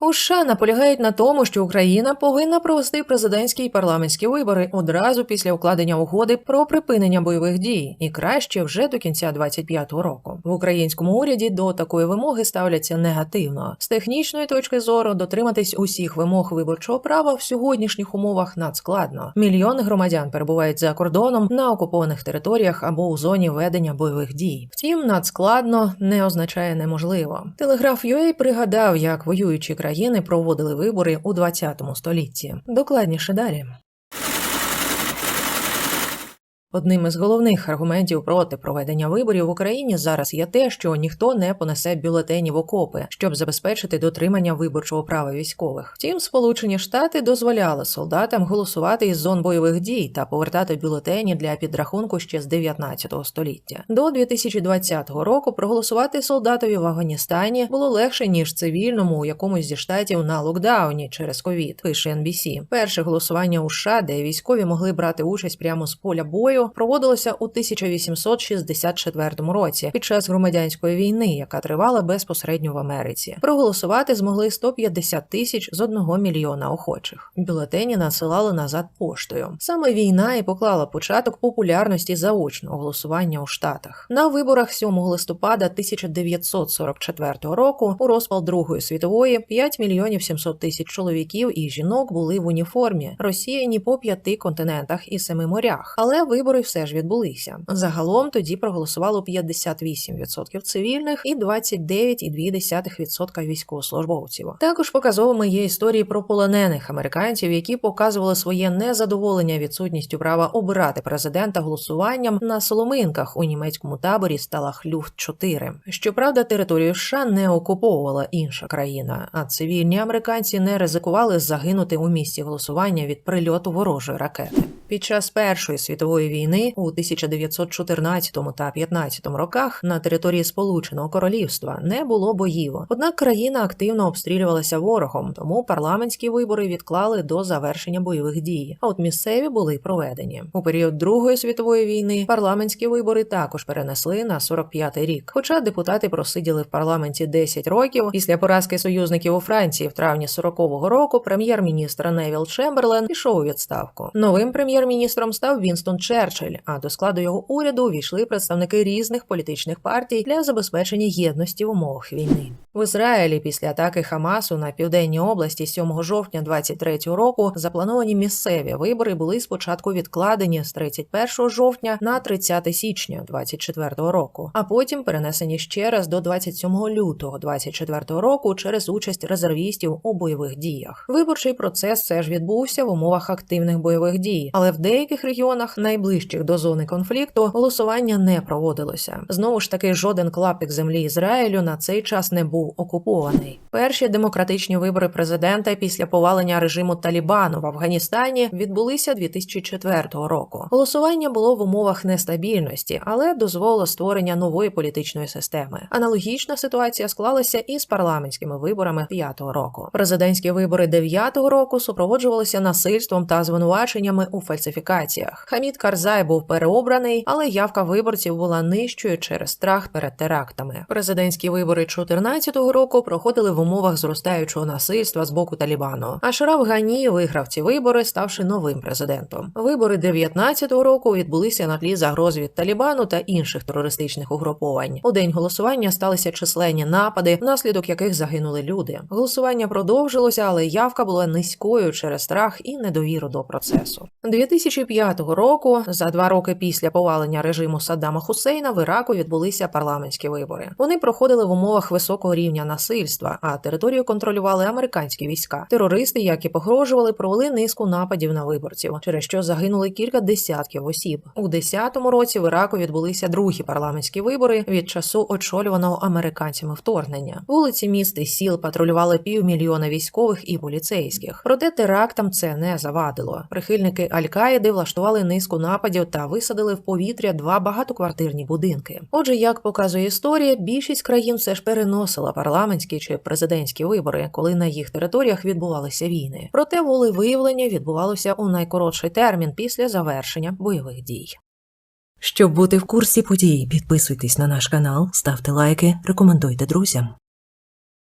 У США наполягають на тому, що Україна повинна провести президентські і парламентські вибори одразу після укладення угоди про припинення бойових дій, і краще вже до кінця 25-го року. В українському уряді до такої вимоги ставляться негативно. З технічної точки зору дотриматись усіх вимог виборчого права в сьогоднішніх умовах надскладно. Мільйони громадян перебувають за кордоном на окупованих територіях або у зоні ведення бойових дій. Втім, надскладно не означає неможливо. Телеграф UA пригадав, як воюючі країни проводили вибори у ХХ столітті. Докладніше далі. Одним із головних аргументів проти проведення виборів в Україні зараз є те, що ніхто не понесе бюлетені в окопи, щоб забезпечити дотримання виборчого права військових. Втім, Сполучені Штати дозволяли солдатам голосувати із зон бойових дій та повертати бюлетені для підрахунку ще з 19 століття. До 2020 року проголосувати солдатові в Афганістані було легше ніж цивільному у якомусь зі штатів на локдауні через ковід. Пише NBC. Перше голосування у США, де військові могли брати участь прямо з поля бою, проводилося у 1864 році під час громадянської війни, яка тривала безпосередньо в Америці. Проголосувати змогли 150 тисяч з одного мільйона охочих. Бюлетені надсилали назад поштою. Саме війна і поклала початок популярності заочного голосування у Штатах. На виборах 7 листопада 1944 року у розпал Другої світової 5 мільйонів 700 тисяч чоловіків і жінок були в уніформі, розсіяні по п'яти континентах і семи морях. Але вибори все ж відбулися. Загалом тоді проголосувало 58% цивільних і 29,2% військовослужбовців. Також показовими є історії про полонених американців, які показували своє незадоволення відсутністю права обирати президента голосуванням на соломинках у німецькому таборі Сталахлюфт 4 Щоправда, територію США не окуповувала інша країна, а цивільні американці не ризикували загинути у місці голосування від прильоту ворожої ракети. Під час Першої світової війни у 1914 та 15 роках на території Сполученого Королівства не було боїв. Однак країна активно обстрілювалася ворогом, тому парламентські вибори відклали до завершення бойових дій. А от місцеві були проведені у період Другої світової війни. Парламентські вибори також перенесли на 45-й рік. Хоча депутати просиділи в парламенті 10 років після поразки союзників у Франції в травні 40-го року. Прем'єр-міністр Невіл Чемберлен пішов у відставку. Новим прем'єр-міністром став Вінстон Черчилль, а до складу його уряду увійшли представники різних політичних партій для забезпечення єдності в умовах війни. В Ізраїлі після атаки Хамасу на південній області 7 жовтня 23-го року заплановані місцеві вибори були спочатку відкладені з 31 жовтня на 30 січня 24-го року, а потім перенесені ще раз до 27 лютого 24-го року через участь резервістів у бойових діях. Виборчий процес все ж відбувся в умовах активних бойових дій, але в деяких регіонах, найближчих до зони конфлікту, голосування не проводилося. Знову ж таки, жоден клаптик землі Ізраїлю на цей час не був окупований. Перші демократичні вибори президента після повалення режиму Талібану в Афганістані відбулися 2004 року. Голосування було в умовах нестабільності, але дозволило створення нової політичної системи. Аналогічна ситуація склалася і з парламентськими виборами 5-го року. Президентські вибори 9-го року супроводжувалися насильством та звинуваченнями у фальсифікаціях. Хамід Карзай був переобраний, але явка виборців була нижчою через страх перед терактами. Президентські вибори 14-го року проходили в умовах зростаючого насильства з боку Талібану. А Шараф Гані виграв ці вибори, ставши новим президентом. Вибори 19-го року відбулися на тлі загроз від Талібану та інших терористичних угруповань. У день голосування сталися численні напади, внаслідок яких загинули люди. Голосування продовжилося, але явка була низькою через страх і недовіру до процесу. 2005 року, за два роки після повалення режиму Саддама Хусейна, в Іраку відбулися парламентські вибори. Вони проходили в умовах високого рівня насильства, а територію контролювали американські війська. Терористи, як і погрожували, провели низку нападів на виборців, через що загинули кілька десятків осіб. У 10-му році в Іраку відбулися другі парламентські вибори від часу очолюваного американцями вторгнення. Вулиці міст і сіл патрулювали півмільйона військових і поліцейських. Проте терактам це не завадило. Прихильники Аль-Каїди влаштували низку нападів та висадили в повітря два багатоквартирні будинки. Отже, як показує історія, більшість країн все ж переносила парламентські чи президентські вибори, коли на їх територіях відбувалися війни. Проте волевиявлення відбувалося у найкоротший термін після завершення бойових дій. Щоб бути в курсі подій, підписуйтесь на наш канал, ставте лайки, рекомендуйте друзям.